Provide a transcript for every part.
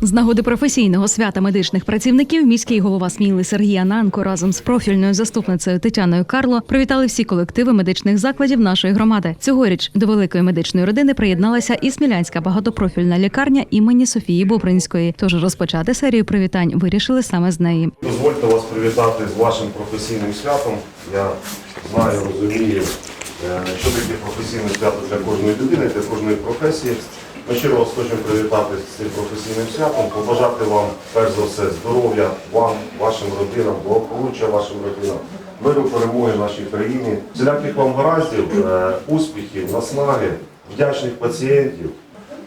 З нагоди професійного свята медичних працівників міський голова Сміли Сергій Ананко разом з профільною заступницею Тетяною Карло привітали всі колективи медичних закладів нашої громади. Цьогоріч до великої медичної родини приєдналася і Смілянська багатопрофільна лікарня імені Софії Бобринської. Тож розпочати серію привітань вирішили саме з неї. Дозвольте вас привітати з вашим професійним святом. Я знаю, розумію, е, що таке професійне свято для кожної людини, для кожної професії. Ми щиро вас хочемо привітати з цим професійним святом, побажати вам, перш за все, здоров'я вам, вашим родинам, благополуччя вашим родинам, миру, перемоги нашій країні, всіляких вам гараздів, е, успіхів, наснаги, вдячних пацієнтів.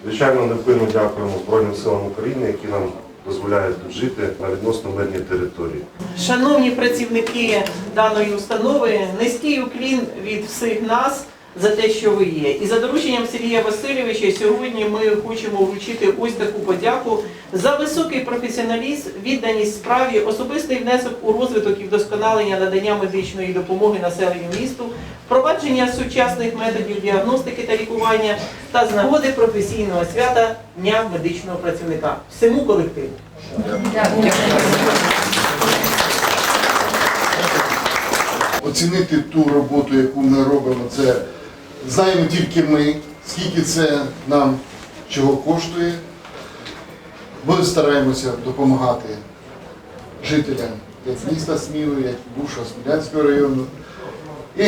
Звичайно, невпинно дякуємо Збройним силам України, які нам дозволяють тут жити на відносно мирній території. Шановні працівники даної установи, низький уклін від всіх нас за те, що ви є. І за дорученням Сергія Васильовича сьогодні ми хочемо вручити ось таку подяку за високий професіоналізм, відданість справі, особистий внесок у розвиток і вдосконалення надання медичної допомоги населенню місту, впровадження сучасних методів діагностики та лікування та з нагоди професійного свята Дня медичного працівника. Всьому колективу. Оцінити ту роботу, яку ми робимо, це знаємо тільки ми, скільки це нам чого коштує. Ми стараємося допомагати жителям як міста Сміли, як Буша, Смілянського району і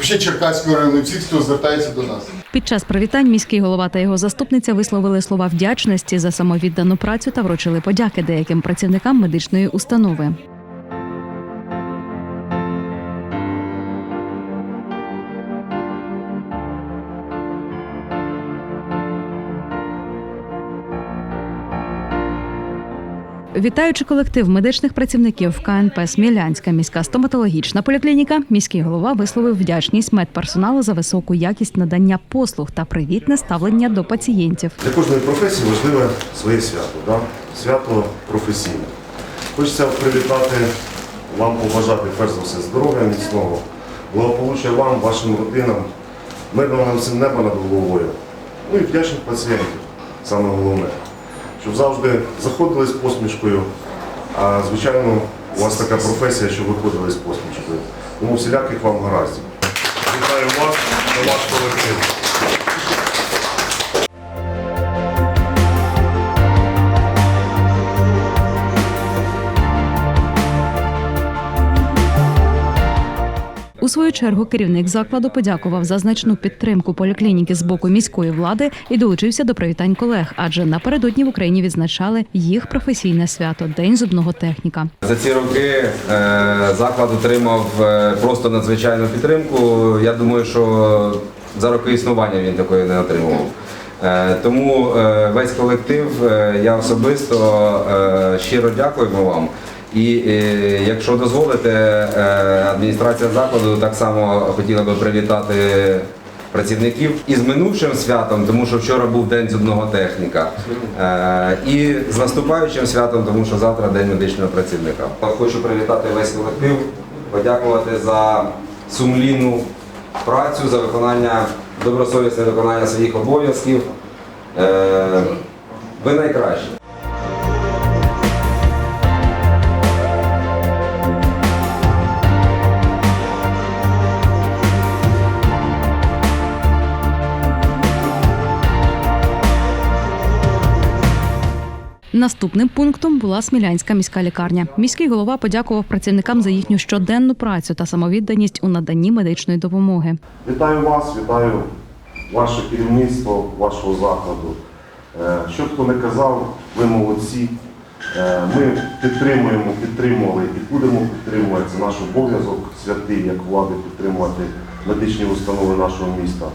ще Черкаського району, всіх, хто звертається до нас. Під час привітань міський голова та його заступниця висловили слова вдячності за самовіддану працю та вручили подяки деяким працівникам медичної установи. Вітаючи колектив медичних працівників КНП Смілянська міська стоматологічна поліклініка, міський голова висловив вдячність медперсоналу за високу якість надання послуг та привітне ставлення до пацієнтів. Для кожної професії важливе своє свято, да? свято професійне. Хочеться привітати вам, побажати перш за все здоров'я міцного, благополуччя вам, вашим родинам, мирного нам всім неба над головою. Ну і вдячних пацієнтів, саме головне. Щоб завжди заходили з посмішкою, а звичайно, у вас така професія, що виходили з посмішкою. Тому всіляких вам гараздів. Вітаю вас та ваш колектив. Свою чергу керівник закладу подякував за значну підтримку поліклініки з боку міської влади і долучився до привітань колег, адже напередодні в Україні відзначали їх професійне свято День зубного техніка. За ці роки е, заклад отримав е, просто надзвичайну підтримку. Я думаю, що за роки існування він такої не отримував. Е, Тому весь колектив, я особисто щиро дякуємо вам. І е, якщо дозволите, е, адміністрація закладу так само хотіла би привітати працівників із минувшим святом, тому що вчора був день зубного техніка, Е, і з наступаючим святом, тому що завтра день медичного працівника. Хочу привітати весь колектив, подякувати за сумлінну працю, за виконання добросовісне виконання своїх обов'язків. Ви найкращі. Наступним пунктом була Смілянська міська лікарня. Міський голова подякував працівникам за їхню щоденну працю та самовідданість у наданні медичної допомоги. Вітаю вас, вітаю ваше керівництво вашого закладу. Е, Що б хто не казав, ви молодці. Е, Ми підтримуємо, підтримували і будемо підтримувати. Це наш обов'язок святий, як влади, підтримувати медичні установи нашого міста.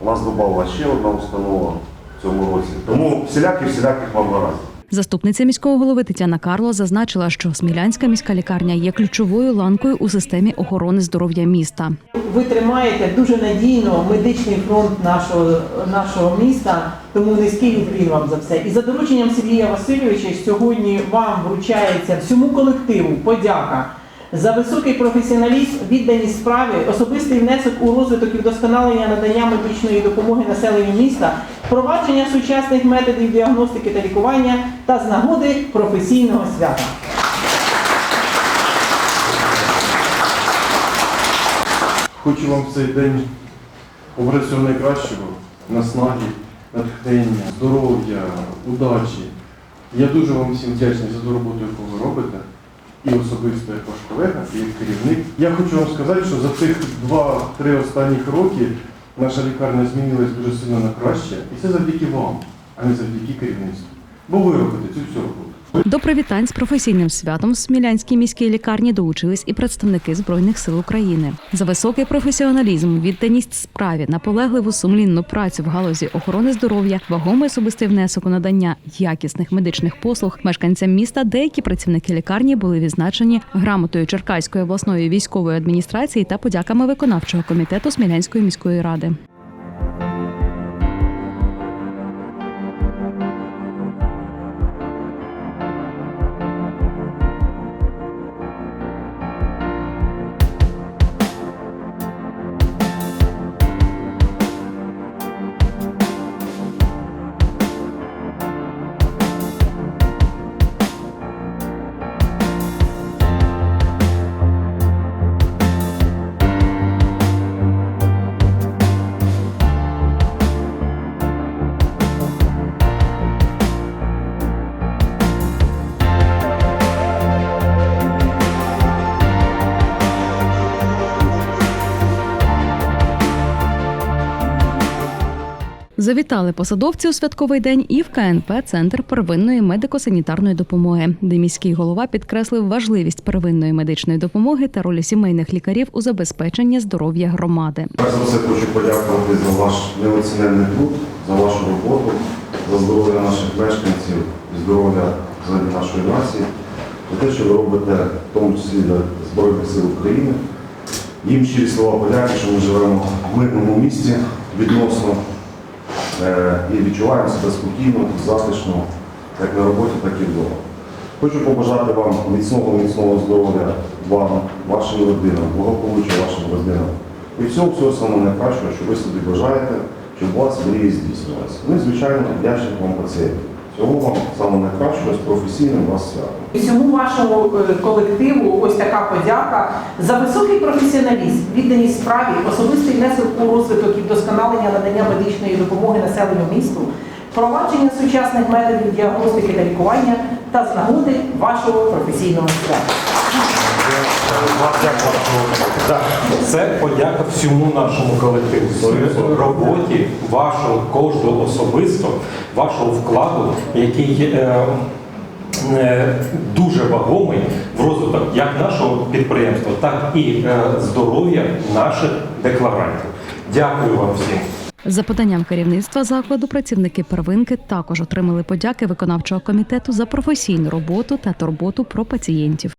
У нас додала ще одна установа в цьому році. Тому всіляких всіляких вам гараздів. Заступниця міського голови Тетяна Карло зазначила, що Смілянська міська лікарня є ключовою ланкою у системі охорони здоров'я міста. Ви тримаєте дуже надійно медичний фронт нашого, нашого міста, тому низький уклін вам за все. І за дорученням Сергія Васильовича сьогодні вам вручається всьому колективу подяка за високий професіоналізм, відданість справі, особистий внесок у розвиток і вдосконалення надання медичної допомоги населенню міста, впровадження сучасних методів діагностики та лікування та з нагоди професійного свята. Хочу вам в цей день побажати всього найкращого, наснаги, натхнення, здоров'я, удачі. Я дуже вам всім вдячний за ту роботу, яку ви робите, і особисто як колега, і керівник. Я хочу вам сказати, що за цих два-три останніх роки наша лікарня змінилась дуже сильно на краще, і це завдяки вам, а не завдяки керівництву. Бо ви робите цю всю роботу. До привітань з професійним святом в Смілянській міській лікарні долучились і представники збройних сил України. За високий професіоналізм, відданість справі, наполегливу сумлінну працю в галузі охорони здоров'я, вагомий особистий внесок у надання якісних медичних послуг мешканцям міста. Деякі працівники лікарні були відзначені грамотою Черкаської обласної військової адміністрації та подяками виконавчого комітету Смілянської міської ради. Завітали посадовці у святковий день і в КНП Центр первинної медико-санітарної допомоги, де міський голова підкреслив важливість первинної медичної допомоги та ролі сімейних лікарів у забезпеченні здоров'я громади. Перш за все хочу подякувати за ваш неоціненний труд, за вашу роботу, за здоров'я наших мешканців здоров'я взагалі нашої нації, за те, що ви робите, в тому числі для Збройних сил України. Їм щирі слова подяки, що ми живемо в мирному місті відносно і відчуваємо себе спокійно, затишно, як на роботі, так і вдома. Хочу побажати вам міцного, міцного здоров'я вам, вашим родинам, благополуччя вашим родинам. І всього, всього самого найкращого, що ви собі бажаєте, щоб у вас мрії здійснювалися. Ну і, звичайно, вдячних вам пацієнтів. Всього вам самого найкращого з професійним вас святом. Всьому вашому е, колективу ось така подяка за високий професіоналізм, відданість справі, особистий внесок у розвиток і вдосконалення надання медичної допомоги населенню місту, впровадження сучасних методів діагностики та лікування та з нагоди вашого професійного свята. Це подяка всьому нашому колективу, роботі, вашого кожного особисто, вашого вкладу, який е, е, дуже вагомий в розвиток як нашого підприємства, так і е, здоров'я наших декларантів. Дякую вам всім. За поданням керівництва закладу працівники первинки також отримали подяки виконавчого комітету за професійну роботу та турботу про пацієнтів.